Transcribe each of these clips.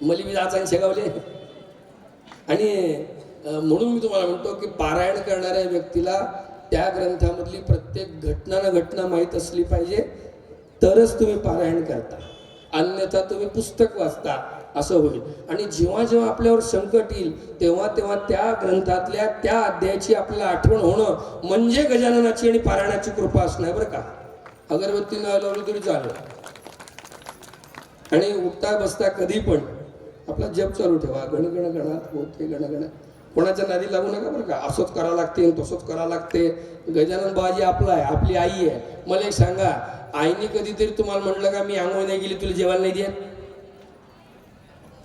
मली मी जायचं शेगावले आणि म्हणून मी तुम्हाला म्हणतो की पारायण करणाऱ्या व्यक्तीला त्या ग्रंथामधली प्रत्येक घटना ना घटना माहीत असली पाहिजे तरच तुम्ही पारायण करता. अन्यथा तुम्ही पुस्तक वाचता असं होईल. आणि जेव्हा जेव्हा आपल्यावर संकट येईल तेव्हा तेव्हा त्या ग्रंथातल्या त्या अध्यायाची आपल्याला आठवण होणं म्हणजे गजाननाची आणि पारायणाची कृपा असणार बरं का? अगरबत्ती न लावली तरी चालू आणि उठता बसता कधी पण आपला जप चालू ठेवा. गण गण गणात होते गण गण कोणाच्या नादी लागू नका बरं का. असंच करावं लागते तसंच करावं लागते. गजानन बाजी आपला आहे आपली आई आहे. मला एक सांगा आईने कधीतरी तुम्हाला म्हटलं का मी आंघोळ नाही गेली तुला जेवायला नाही देत?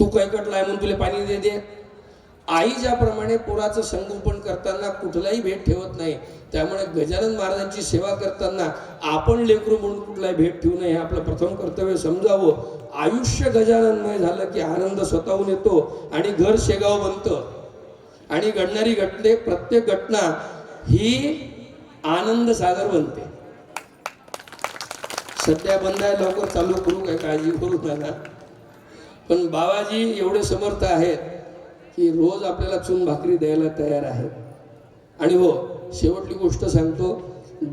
तू कैकटलाय म्हणून तुला पाणी नाही देत? आई ज्याप्रमाणे पोराचं संगोपन करताना कुठलाही भेट ठेवत नाही त्यामुळे गजानन महाराजांची सेवा करताना आपण लेकरू म्हणून कुठलाही भेट ठेवू नये हे आपलं प्रथम कर्तव्य समजावं. आयुष्य गजाननमय झालं की आनंद स्वतःहून येतो आणि घर शेगाव बनतं. आणि घडणारी घटने प्रत्येक घटना ही आनंद सागर बनते. सध्या बंद आहे लवकर चालू करू काय काळजी करू नका. पण बाबाजी एवढे समर्थ आहेत की रोज आपल्याला चून भाकरी द्यायला तयार आहे. आणि हो शेवटली गोष्ट सांगतो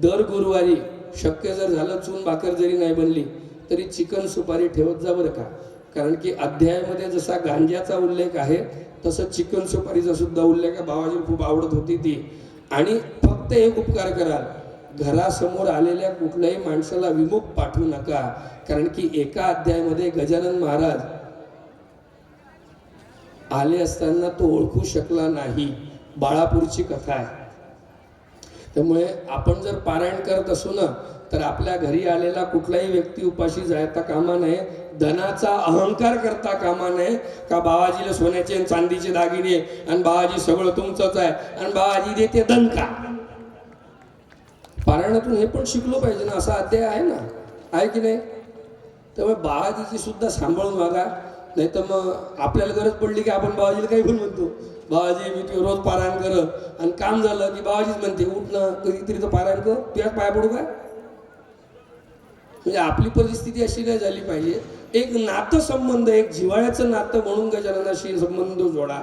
दर गुरुवारी शक्य जर झालं चून भाकर जरी नाही बनली तरी चिकन सुपारी ठेवत जा बरं का. कारण की अध्यायामध्ये जसा गांज्याचा उल्लेख आहे तसं चिकन सुपारीचा सुद्धा उल्लेख आहे. बाबाजी खूप आवडत होती ती. आणि फक्त एक उपकार कराल घरासमोर आलेल्या कुठल्याही माणसाला विमुख पाठवू नका. कारण की एका अध्यायामध्ये गजानन महाराज आले असताना तो ओळखू शकला नाही. बाळापूरची कथा आहे. त्यामुळे आपण जर पारायण करत असू ना तर आपल्या घरी आलेला कुठलाही व्यक्ती उपाशी जायता कामा नये धनाचा अहंकार करता कामा नये का बाबाजीला सोन्याचे आणि चांदीचे दागिने आणि बाबाजी सगळं तुमचंच आहे आणि बाबाजी देते दणका. पारायणातून हे पण शिकलो पाहिजे ना असा अध्याय आहे ना. आहे की नाही? त्यामुळे बाबाजीची सुद्धा सांभाळून वागा. नाही तर मग आपल्याला गरज पडली की आपण बाबाजीला काही पण म्हणतो. बाबाजी मी ते रोज पारायण कर. आणि काम झालं की बाबाजीच म्हणते उठ ना कधीतरी तर पारायण कर. तुझ्याच पाया पडू काय? म्हणजे आपली परिस्थिती अशी नाही झाली पाहिजे. एक नातं संबंध एक जिव्हाळ्याचं नातं म्हणून गजाननाशी संबंध जोडा.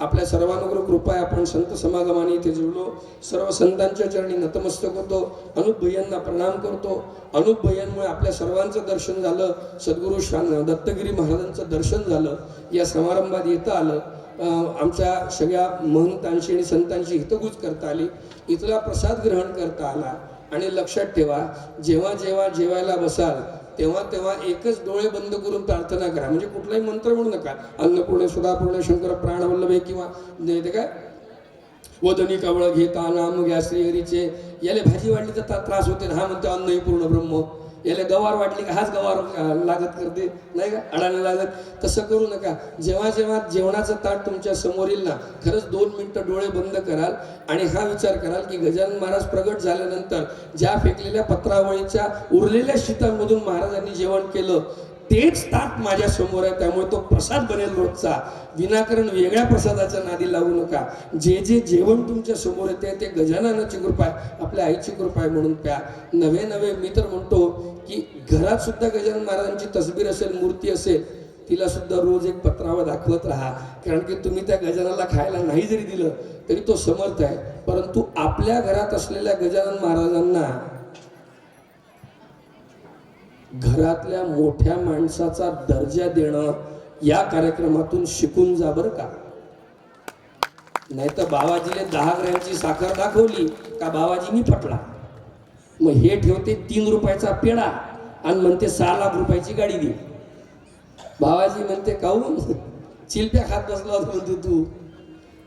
आपल्या सर्वानुग्रह कृपा आहे आपण संत समागमाने इथे जुळलो. सर्व संतांच्या चरणी नतमस्तक होतो. अनुप भैयांना प्रणाम करतो. अनुप भैयांमुळे आपल्या सर्वांचं दर्शन झालं. सद्गुरू शान दत्तगिरी महाराजांचं दर्शन झालं. या समारंभात येता आलं. आमच्या सगळ्या महंतांशी आणि संतांची हितगुज करता आली. इथला प्रसाद ग्रहण करता आला. आणि लक्षात ठेवा जेव्हा जेव्हा जेवायला बसाल तेव्हा तेव्हा एकच डोळे बंद करून प्रार्थना करा. म्हणजे कुठलाही मंत्र म्हणू नका. अन्नपूर्ण सुधापूर्ण शंकर प्राणवल्लभे किंवा म्हणजे ते काय? वदनी कवळ घेता नाम घ्या श्रीहरीचे. याला भाजी वाढली तर त्रास होते. हा म्हणतो अन्नही पूर्ण ब्रह्म. याला गवार वाटली का हाच गवार लागत करते नाही का? अडायला लागत. तसं करू नका. जेव्हा जेव्हा जेवणाचं ताट तुमच्यासमोर येईल ना खरंच दोन मिनटं डोळे बंद कराल आणि हा विचार कराल की गजानन महाराज प्रगट झाल्यानंतर ज्या फेकलेल्या पत्रावळीच्या उरलेल्या शीतांमधून महाराजांनी जेवण केलं तेच ताट माझ्यासमोर आहे त्यामुळे तो प्रसाद बनेल रोजचा. विनाकारण वेगळ्या प्रसादाच्या नादी लावू नका. जे जे जेवण तुमच्यासमोर येते ते गजाननाची कृपा आहे आपल्या आईची कृपा आहे म्हणून प्या. नवे नवे मी तर म्हणतो की घरात सुद्धा गजानन महाराजांची तस्बीर असेल मूर्ती असेल तिला सुद्धा रोज एक पत्रावा दाखवत राहा. कारण की तुम्ही त्या गजानाला खायला नाही जरी दिलं तरी तो समर्थ आहे. परंतु आपल्या घरात असलेल्या गजानन महाराजांना घरातल्या मोठ्या माणसाचा दर्जा देणं या कार्यक्रमातून शिकून जा बरं का. नाही तर बाबाजीने दहा ग्रॅमची साखर दाखवली का बाबाजीनी पटला मग हे ठेवते तीन रुपयाचा पेढा आणि म्हणते सहा लाख रुपयाची गाडी दे. बाबाजी म्हणते काहून चिलप्या खात बसला होता म्हणतो तू.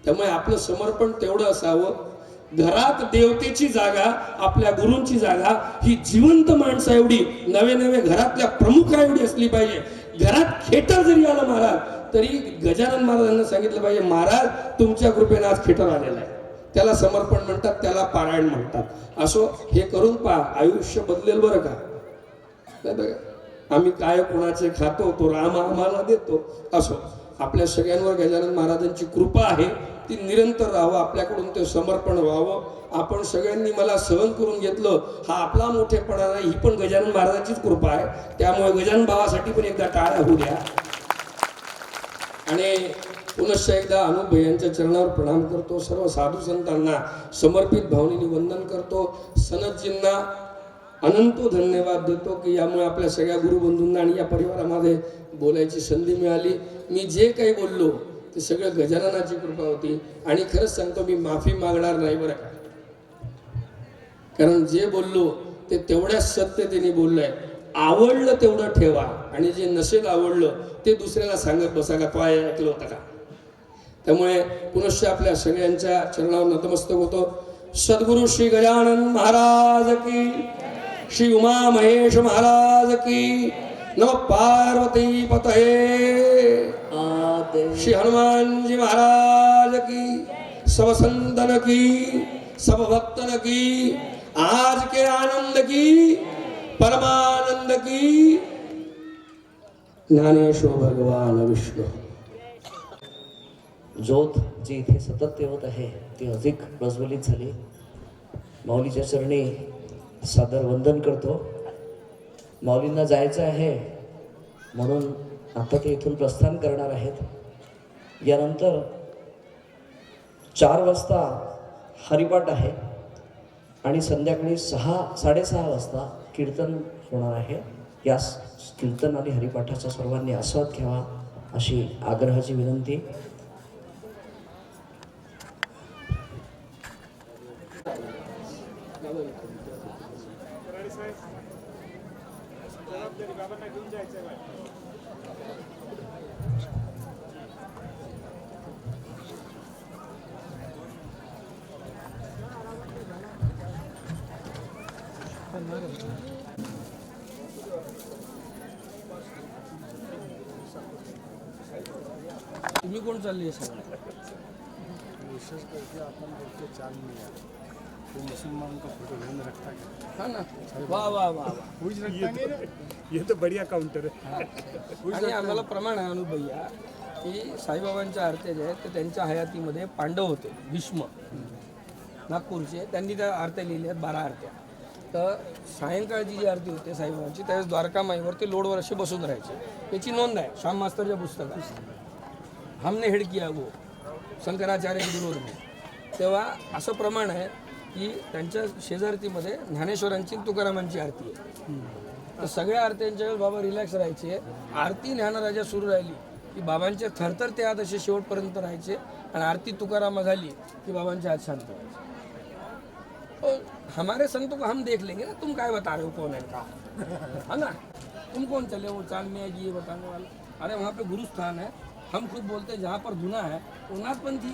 त्यामुळे आपलं समर्पण तेवढं असावं. घरात देवतेची जागा आपल्या गुरूंची जागा ही जिवंत माणसं एवढी नवे नवे घरातल्या प्रमुखा एवढी असली पाहिजे. घरात खेटर जरी आलं महाराज तरी गजानन महाराजांना सांगितलं पाहिजे महाराज तुमच्या कृपेने आज खेटर आलेला आहे. त्याला समर्पण म्हणतात त्याला पारायण म्हणतात. असो हे करून पहा आयुष्य बदलेल बरं का? आम्ही काय कोणाचे खातो तो राम आम्हाला देतो. असो. आपल्या सगळ्यांवर गजानन महाराजांची कृपा आहे ती निरंतर राहावं आपल्याकडून ते समर्पण व्हावं. आपण सगळ्यांनी मला सहन करून घेतलं हा आपला मोठेपणा नाही ही पण गजानन महाराजांचीच कृपा आहे. त्यामुळे गजानन भावासाठी पण एकदा टाळ्या होऊ द्या. आणि पुनश्च एकदा अनुप यांच्या चरणावर प्रणाम करतो. सर्व साधू संतांना समर्पित भावनेने वंदन करतो. सनदजींना अनंत धन्यवाद देतो की यामुळे आपल्या सगळ्या गुरुबंधूंना आणि या परिवारामध्ये बोलायची संधी मिळाली. मी जे काही बोललो ते सगळं गजाननाची कृपा होती. आणि खरंच सांगतो मी माफी मागणार नाही बरं का. कारण जे बोललो ते तेवढ्याच सत्यतेने बोललंय. आवडलं तेवढं ठेवा. आणि जे नसेल आवडलं ते दुसऱ्याला सांगत बसा का? पाय ऐकलं होतं का? त्यामुळे पुनश्च आपल्या सगळ्यांच्या चरणावर नतमस्तक होतो. सद्गुरु श्री गजानन महाराज की श्री उमा महेश महाराज की। नम पार्वती पतये। श्री हनुमान जी महाराज की। सब संतन की। सब भक्तन की। आज के आनंद की। परमानंद की। ज्ञानेश्वर भगवान विष्णू। ज्योत जी इथे सतत तेवत आहे ती अधिक प्रज्वलित झाली. माऊलीच्या चरणी सादर वंदन करतो. माऊलींना जायचं आहे म्हणून आता ते इथून प्रस्थान करणार आहेत. यानंतर चार वाजता हरिपाठ आहे आणि संध्याकाळी सहा साडेसहा वाजता कीर्तन होणार आहे. या कीर्तन आणि हरिपाठाचा सर्वांनी आस्वाद घ्यावा अशी आग्रहाची विनंती. तुम्ही कोण चालली आहे विशेष करके आपण देखते चाल आहे तो मुसलमान का फोटो नहीं रखता है हा ना वा वा वा. वा कुछ रखता नहीं ना ये तो बढ़िया काउंटर है आणि आम्हाला प्रमाण आहे अनुभैया की साईबाबांच्या आरत्या ज्या आहेत त्यांच्या हयातीमध्ये पांडव होते भीष्म. नागपूरचे. त्यांनी त्या आरत्या लिहिल्या आहेत बारा आरत्या. तर सायंकाळची जी आरती होते साईबाबांची त्यावेळेस द्वारकामाईवर ते लोडवर असे बसून राहायचे. याची नोंद आहे श्याम मास्तरच्या पुस्तकात. हमने हेड किया वो शंकराचार्य में. तेव्हा असं प्रमाण आहे की त्यांच्या शेजारतीमध्ये ज्ञानेश्वरांची तुकारामांची आरती आहे. तर सगळ्या आरत्यांच्या वेळेस बाबा रिलॅक्स राहायचे. आरती ज्ञानराजा सुरू राहिली की बाबांचे थरथर ते हात असे शेवटपर्यंत राहायचे आणि आरती तुकारामा झाली की बाबांचे हात शांत व्हायचे. हो, हमारे संतों को हम देख लेंगे ना तुम काय बता रहे हो कौन है का है ना? तुम कौन चले वो चांद में ये बताने वाले। अरे वहाँ पे गुरु स्थान है। हम खुद बोलते हैं जहाँ पर धुना है वो नाथपंथी